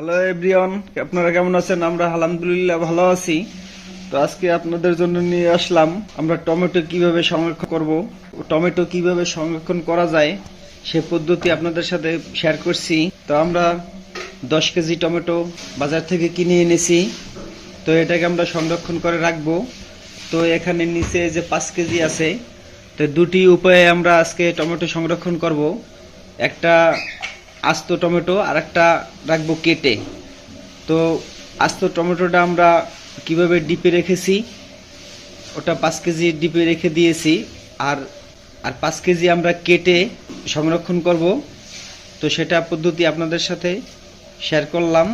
Hello everyone আপনারা কেমন আছেন? আমরা আলহামদুলিল্লাহ ভালো আছি। তো আজকে আপনাদের জন্য নিয়ে আসলাম, আমরা টমেটো কীভাবে সংরক্ষণ করব, টমেটো কীভাবে সংরক্ষণ করা যায়, সে পদ্ধতি আপনাদের সাথে শেয়ার করছি। তো আমরা দশ কেজি টমেটো বাজার থেকে কিনে এনেছি। তো এটাকে আমরা সংরক্ষণ করে রাখব। তো এখানে নিচে যে পাঁচ কেজি আছে, তো দুটি উপায়ে আমরা আজকে টমেটো সংরক্ষণ করব। একটা আস্ত টমেটো আর একটা রাখব কেটে। তো আস্ত টমেটোটা আমরা কীভাবে ডিপে রেখেছি? ওটা পাঁচ কেজি ডিপে রেখে দিয়েছি। আর আর পাঁচ কেজি আমরা কেটে সংরক্ষণ করব। তো সেটা পদ্ধতি আপনাদের সাথে শেয়ার করলাম।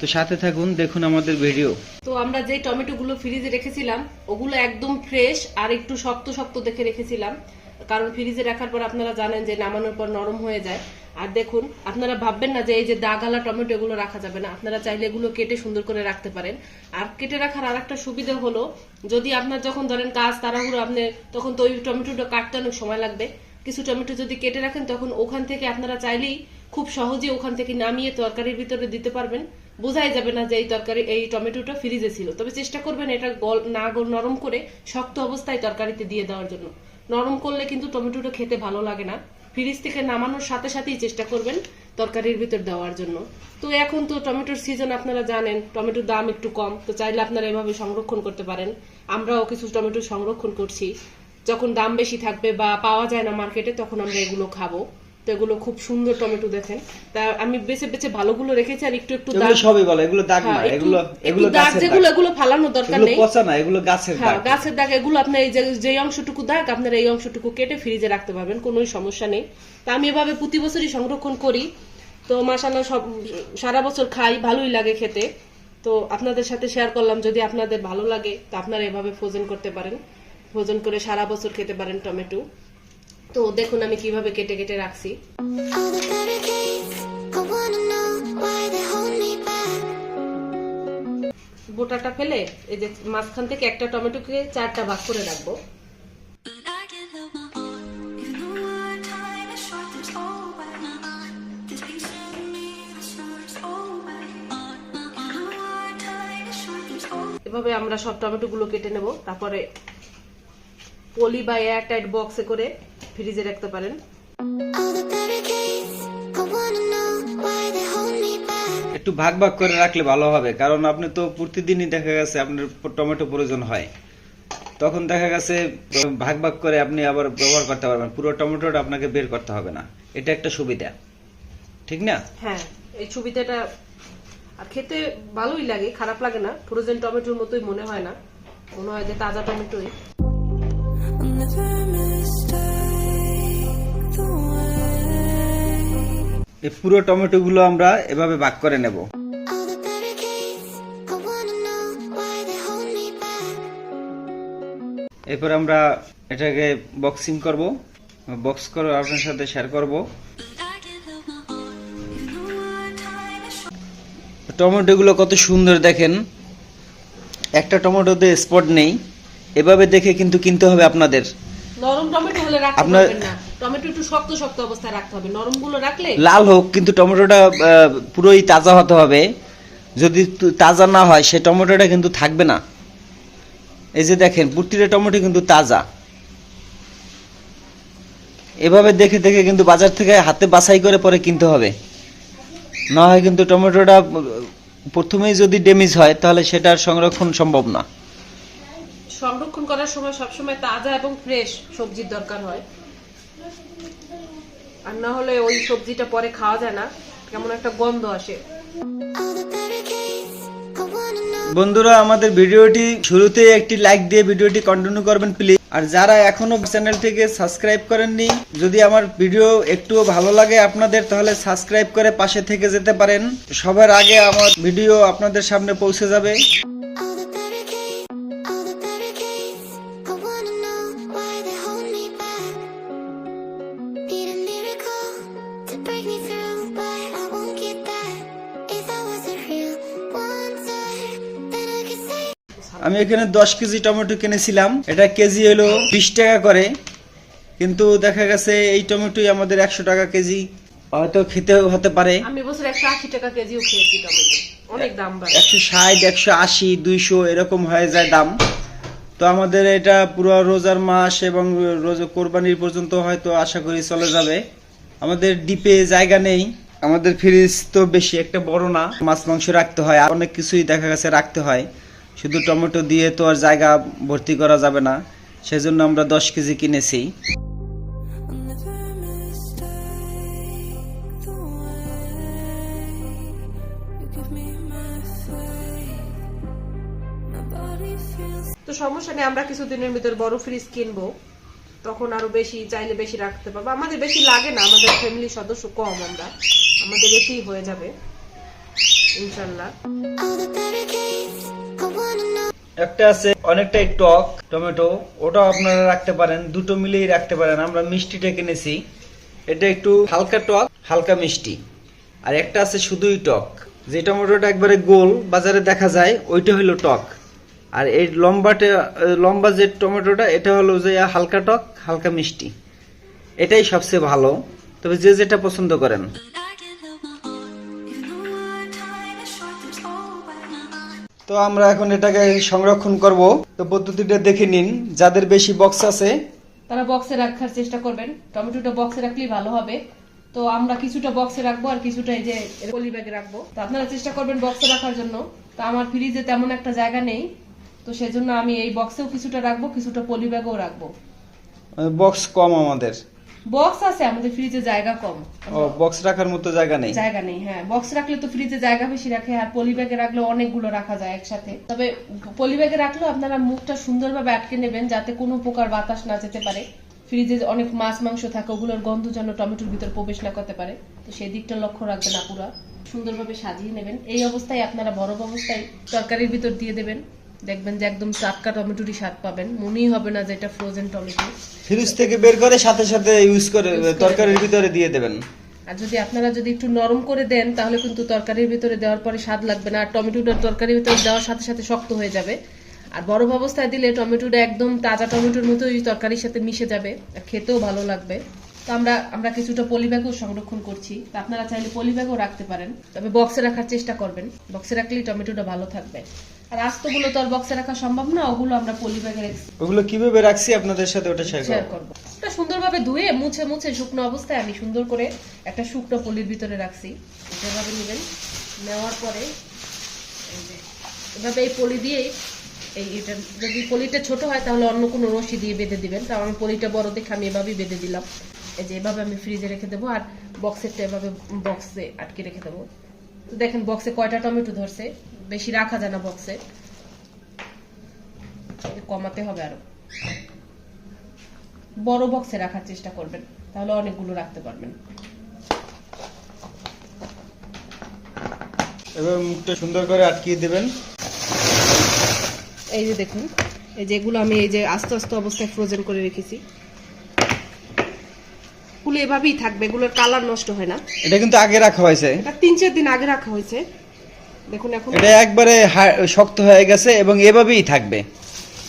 তো সাথে থাকুন, দেখুন আমাদের ভিডিও। তো আমরা যে টমেটোগুলো ফ্রিজে রেখেছিলাম, ওগুলো একদম ফ্রেশ আর একটু শক্ত শক্ত দেখে রেখেছিলাম। কারণ ফ্রিজে রাখার পর আপনারা জানেন যে নামানোর পর নরম হয়ে যায়। আর দেখুন, আপনারা ভাববেন না যে এই যে দাগালা টমেটো এগুলো রাখা যাবে না। আপনারা চাইলে এগুলো কেটে সুন্দর করে রাখতে পারেন। আর কেটে রাখার আর একটা সুবিধা হলো, যদি আপনার যখন ধরেন কাজ তাড়াহুড়ো আপনি তখন তো ওই টমেটোটা কাটতে অনেক সময় লাগবে। কিছু টমেটো যদি কেটে রাখেন, তখন ওখান থেকে আপনারা চাইলেই খুব সহজে ওখান থেকে নামিয়ে তরকারির ভিতরে দিতে পারবেন। বোঝাই যাবে না যে এই তরকারি, এই টমেটোটা ফ্রিজে ছিল। তবে চেষ্টা করবেন এটা গল, না নরম করে শক্ত অবস্থায় তরকারিতে দিয়ে দেওয়ার জন্য। নরম করলে কিন্তু টমেটোটা খেতে ভালো লাগে না। ফ্রিজ থেকে নামানোর সাথে সাথেই চেষ্টা করবেন তরকারির ভিতর দেওয়ার জন্য। তো এখন তো টমেটোর সিজন আপনারা জানেন, টমেটোর দাম একটু কম। তো চাইলে আপনারা এভাবে সংরক্ষণ করতে পারেন। আমরাও কিছু টমেটো সংরক্ষণ করছি। যখন দাম বেশি থাকবে বা পাওয়া যায় না মার্কেটে তখন আমরা এগুলো খাব। তো এগুলো খুব সুন্দর টমেটো দেখেন। তা আমি বেছে বেছে ভালোগুলো রেখেছি আর একটু একটু দাগ সবই বলে এগুলো দাগ না হ্যাঁ, এগুলো এগুলো দাগ যেগুলো এগুলো দরকার নেই। পচা না এগুলো গাছের হ্যাঁ দাগ। গাছের দাগ এগুলো আপনি এই যে যে অংশটুকু দাগ আপনার এই অংশটুকু কেটে ফ্রিজে রাখতে পারবেন কোনো সমস্যা নেই। তা আমি এভাবে প্রতি বছরই সংরক্ষণ করি। তো মাসাল্লাহ সব সারা বছর খাই ভালোই লাগে খেতে। তো আপনাদের সাথে শেয়ার করলাম যদি আপনাদের ভালো লাগে তো আপনারা এভাবে ফ্রোজেন করতে পারেন। ফ্রোজেন করে সারা বছর খেতে পারেন টমেটো। তো দেখুন আমি কীভাবে কেটে কেটে রাখছি। গোটাটা ফেলে এই যে মাঝখান থেকে একটা টমেটোকে চারটা ভাগ করে রাখব। এভাবে আমরা সব টমেটো গুলো কেটে নেব তারপরে পলি বা এয়ার টাইট বক্সে করে ফ্রিজে রাখতে পারেন. একটু ভাগ ভাগ করে রাখলে ভালো হবে কারণ আপনি তো প্রতিদিনই দেখা গেছে আপনার টমেটো প্রয়োজন হয়। তখন দেখা গেছে ভাগ ভাগ করে আপনি আবার ব্যবহার করতে পারবেন পুরো টমেটোটা আপনাকে বের করতে হবে না। এটা একটা সুবিধা। ঠিক না? হ্যাঁ এই সুবিধাটা আর খেতে ভালোই লাগে খারাপ লাগে না। ফ্রোজেন টমেটোর মতোই মনে হয় না। মনে হয় যে তাজা টমেটোই। এই পুরো টমেটো গুলো আমরা এভাবে ভাগ করে নেব. এরপর আমরা এটাকে বক্সিং করব বক্স করে আপনার সাথে শেয়ার করব But I can't help my heart. Even though our time is short. Tomato গুলো কত সুন্দর দেখেন একটা টমেটোতে স্পট নেই এভাবে দেখে কিন্তু কিনতে হবে আপনাদের নরম টমেটো হলে রাখতে পারবেন না। টমেটো একটু শক্ত শক্ত অবস্থায় রাখতে হবে। নরমগুলো রাখলে লাল হোক কিন্তু টমেটোটা পুরোই তাজা হতে হবে। যদি তাজা না হয় সে টমেটোটা কিন্তু থাকবে না। এই যে দেখেন প্রতিটা টমেটো কিন্তু তাজা। এভাবে দেখে দেখে কিন্তু বাজার থেকে হাতে বাছাই করে পরে কিনতে হবে। না হয় কিন্তু টমেটোটা প্রথমেই যদি ড্যামেজ হয় তাহলে সেটার সংরক্ষণ সম্ভব না। সংরক্ষণ করার সময় সবসময় তাজা এবং ফ্রেশ সবজির দরকার হয়। আর না হলে ওই সবজিটা পরে খাওয়া যায় না, কেমন একটা গন্ধ আসে. বন্ধুরা, আমাদের ভিডিওটি শুরুতে একটি লাইক দিয়ে ভিডিওটি কন্টিনিউ করবেন প্লিজ আর যারা এখনও চ্যানেলটিকে সাবস্ক্রাইব করেননি, যদি আমার ভিডিও একটুও ভালো লাগে আপনাদের, তাহলে সাবস্ক্রাইব করে পাশে থেকে যেতে পারেন। সবার আগে আমার ভিডিও আপনাদের সামনে পৌঁছে যাবে। আমি এখানে দশ কেজি টমেটো কিনেছিলাম। এটা কেজি হলো বিশ টাকা করে। কিন্তু দেখা গেছে এই টমেটোই আমাদের একশো টাকা কেজি। হয়তো খেতে হতে পারে। আমি বছর একশো আশি টাকা কেজিও খেয়েছি টমেটো। অনেক দাম একশো ষাট একশো আশি দুইশো এরকম হয়ে যায় দাম। তো আমাদের এটা পুরো রোজার মাস এবং রোজা কোরবানির পর্যন্ত হয়তো আশা করি চলে যাবে। আমাদের ডিপে জায়গা নেই। আমাদের ফ্রিজ তো বেশি একটা বড় না। মাছ মাংস রাখতে হয়। আর অনেক কিছুই দেখা গেছে রাখতে হয়। শুধু টমেটো দিয়ে তো আর জায়গা ভর্তি করা যাবে না সেজন্য আমরা দশ কেজি কিনেছি। তো সমস্যা নেই আমরা কিছুদিনের ভিতর বড় ফ্রিজ কিনবো। তখন আরও বেশি চাইলে বেশি রাখতে পারব। আমাদের বেশি লাগে না আমাদের ফ্যামিলি সদস্য কম আমরা। আমাদের এতেই হয়ে যাবে ইনশাল্লাহ। একটা আছে অনেকটাই টক টমেটো, ওটাও আপনারা রাখতে পারেন, দুটো মিলেই রাখতে পারেন। আমরা মিষ্টিটা কিনেছি। এটা একটু হালকা টক, হালকা মিষ্টি। আর একটা আছে শুধুই টক। যে টমেটোটা একবারে গোল বাজারে দেখা যায়, ওইটা হলো টক। আর এই লম্বাটা, লম্বা যে টমেটোটা, এটা হলো যে হালকা টক, হালকা মিষ্টি। এটাই সবচেয়ে ভালো। তবে যে যেটা পছন্দ করেন। তো আমরা এখন এটাকে সংরক্ষণ করব। তো পদ্ধতিটা দেখে নিন যাদের বেশি বক্স আছে। তারা বক্সে রাখার চেষ্টা করবেন। টমেটোটা বক্সে রাখলেই ভালো হবে। তো আমরা কিছুটা বক্সে রাখব আর কিছুটা এই যে পলি ব্যাগে রাখব। তো আপনারা চেষ্টা করবেন বক্সে রাখার জন্য। তো আমার ফ্রিজে তেমন একটা জায়গা নেই। তো সেজন্য আমি এই বক্সেও কিছুটা রাখব কিছুটা পলি ব্যাগেও রাখব। বক্স কম আমাদের। বক্স আছে আমাদের ফ্রিজে জায়গা কম। ও বক্স রাখার মতো জায়গা নেই? জায়গা নেই হ্যাঁ। বক্স রাখলে তো ফ্রিজে জায়গা বেশি রাখে আর পলি ব্যাগে রাখলে অনেকগুলো রাখা যায় একসাথে। তবে পলি ব্যাগে রাখলেও আপনারা মুখটা সুন্দরভাবে আটকে নেবেন যাতে কোনো প্রকার বাতাস না যেতে পারে। ফ্রিজে অনেক মাছ মাংস থাকে ওগুলোর গন্ধ যেন টমেটোর ভিতর প্রবেশ না করতে পারে। তো সেই দিকটা লক্ষ্য রাখবেন আপুরা। সুন্দরভাবে সাজিয়ে নেবেন। এই অবস্থায় আপনারা বরফ অবস্থায় তরকারির ভিতর দিয়ে দেবেন। দেখবেন যে একদম টাটকা টমেটোরই স্বাদ পাবেন। মনেই হবে না যে এটা ফ্রোজেন টমেটো। ফ্রিজ থেকে বের করে সাথে সাথে ইউজ করে তরকারির ভিতরে দিয়ে দেবেন। আর যদি আপনারা যদি একটু নরম করে দেন তাহলে কিন্তু তরকারির ভিতরে দেওয়ার পরে স্বাদ লাগবে না। আর টমেটোটা তরকারির ভিতরে দেওয়ার সাথে সাথে শক্ত হয়ে যাবে। আর বরফ অবস্থায় দিলে টমেটোটা একদম তাজা টমেটোর মতোই তরকারির সাথে মিশে যাবে। আর খেতেও ভালো লাগবে। তো আমরা আমরা কিছুটা পলি ব্যাগও সংরক্ষণ করছি। তা আপনারা চাইলে পলি ব্যাগও রাখতে পারেন। তবে বক্সে রাখার চেষ্টা করবেন। বক্সে রাখলেই টমেটোটা ভালো থাকবে। আর আস্তগুলো তো আর বক্সে রাখা সম্ভব না ওগুলো আমরা পলি ব্যাগে রেখে ওগুলো কীভাবে রাখছি আপনাদের সাথে ওটা শেয়ার করব। এটা সুন্দরভাবে ধুয়ে মুছে মুছে শুকনো অবস্থায় আমি সুন্দর করে একটা শুকনো পলির ভিতরে রাখছি। যেভাবে নেবেন। নেওয়ার পরে এভাবে এই পলি দিয়ে এই এটা যদি পলিটা ছোট হয় তাহলে অন্য কোনো রশি দিয়ে বেঁধে দিবেন। তাও আমি পলিটা বড় দেখে আমি এভাবেই বেঁধে দিলাম। এই যে এভাবে আমি ফ্রিজে রেখে দেবো। আর বক্সেরটা এভাবে বক্সে আটকে রেখে দেবো। তো দেখেন বক্সে কয়টা টমেটো ধরছে? বেশি রাখা যায় না বক্সে কমাতে হবে আরও। বড় বক্সে রাখার চেষ্টা করবেন তাহলে অনেকগুলো রাখতে পারবেন। এবার মুখটা সুন্দর করে আটকিয়ে দেবেন। এই যে দেখুন এই যেগুলো আমি এই যে আস্তে আস্তে অবস্থায় ফ্রোজেন করে রেখেছি। ফুলে এভাবেই থাকবে এগুলোর কালার নষ্ট হয় না। এটা কিন্তু আগে রাখা হয়েছে। এটা তিন চার দিন আগে রাখা হয়েছে। দেখুন এখন এটা একবারে শক্ত হয়ে গেছে এবং এভাবেই থাকবে।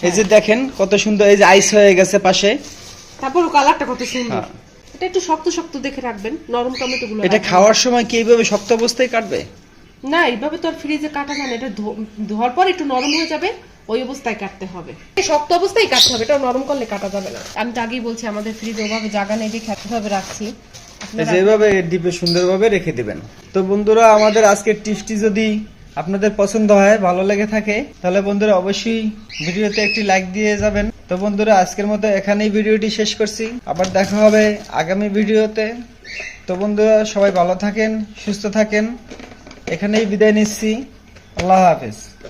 এই যে দেখেন কত সুন্দর এই যে আইস হয়ে গেছে পাশে। তারপর কালারটা কত সুন্দর। হ্যাঁ। এটা একটু শক্ত শক্ত দেখে রাখবেন নরম টমেটো গুলো এটা খাওয়ার সময় কি এইভাবে শক্ত অবস্থায় কাটবে? না এইভাবে তো আর ফ্রিজে কাটা যায় না। এটা ধোয়ার পর একটু নরম হয়ে যাবে। ওই অবস্থায় কাটতে হবে। এই শক্ত অবস্থায় কাটতে হবে এটা নরম করলে কাটা যাবে না। আমি তো আগেই বলছি আমাদের ফ্রিজে ওভাবে জায়গা নেই দেখে এভাবে রাখছি। এই আপনারা- যে এভাবে ডিপে সুন্দরভাবে রেখে দিবেন। তো বন্ধুরা আমাদের আজকের টিপসটি যদি আপনাদের পছন্দ হয় ভালো লেগে থাকে তাহলে বন্ধুরা অবশ্যই ভিডিওতে একটি লাইক দিয়ে যাবেন। তো বন্ধুরা আজকের মতো এখানেই ভিডিওটি শেষ করছি। আবার দেখা হবে আগামী ভিডিওতে। তো বন্ধুরা সবাই ভালো থাকেন সুস্থ থাকেন। এখানেই বিদায় নিচ্ছি। আল্লাহ হাফেজ।